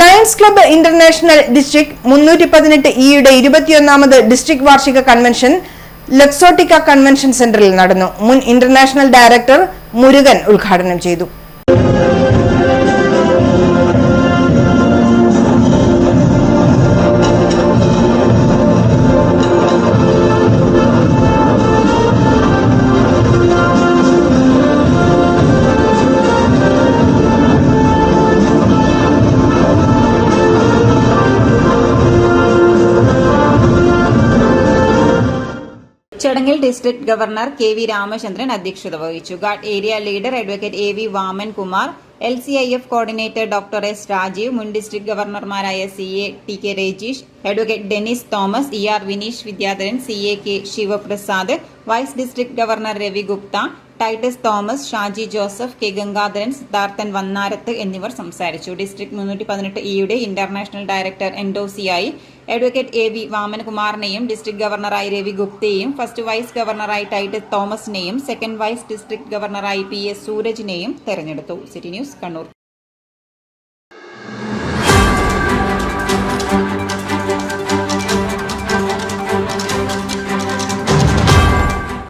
Lions club international district മുന്നൂറ്റി പതിനെട്ട് ഇയുടെ ഇരുപത്തിയൊന്നാമത് ഡിസ്ട്രിക്ട് വാർഷിക കൺവെൻഷൻ ലക്സോട്ടിക്ക കൺവെൻഷൻ സെന്ററിൽ നടന്നു. മുൻ ഇന്റർനാഷണൽ ഡയറക്ടർ മുരുകൻ ഉദ്ഘാടനം ചെയ്തു. ചടങ്ങിൽ district governor K V Ramachandran അധ്യക്ഷത വഹിച്ചു. Guard area leader advocate A V Vaman Kumar L C I F coordinator doctor S Rajeev മുൻ district ഗവർണർമാരായ C A T K Rajeesh advocate Denis Thomas E R Vineesh Vidyadharan C A K Sivaprasad vice district governor Ravi Gupta Titus Thomas Shaji Joseph K Gangadharan Siddharthan Vannarath എന്നിവർ സംസാരിച്ചു. District മുന്നൂറ്റി പതിനെട്ട് ഇയുടെ international director എൻഡോസിയായി advocate A V വാമനകുമാറിനെയും district ഗവർണറായി രവി ഗുപ്തയെയും first vice ഗവർണറായി ടൈറ്റസ് തോമസിനെയും സെക്കൻഡ് വൈസ് ഡിസ്ട്രിക്ട് ഗവർണറായി പി എസ് സൂരജിനെയും തെരഞ്ഞെടുത്തു. City news Kannur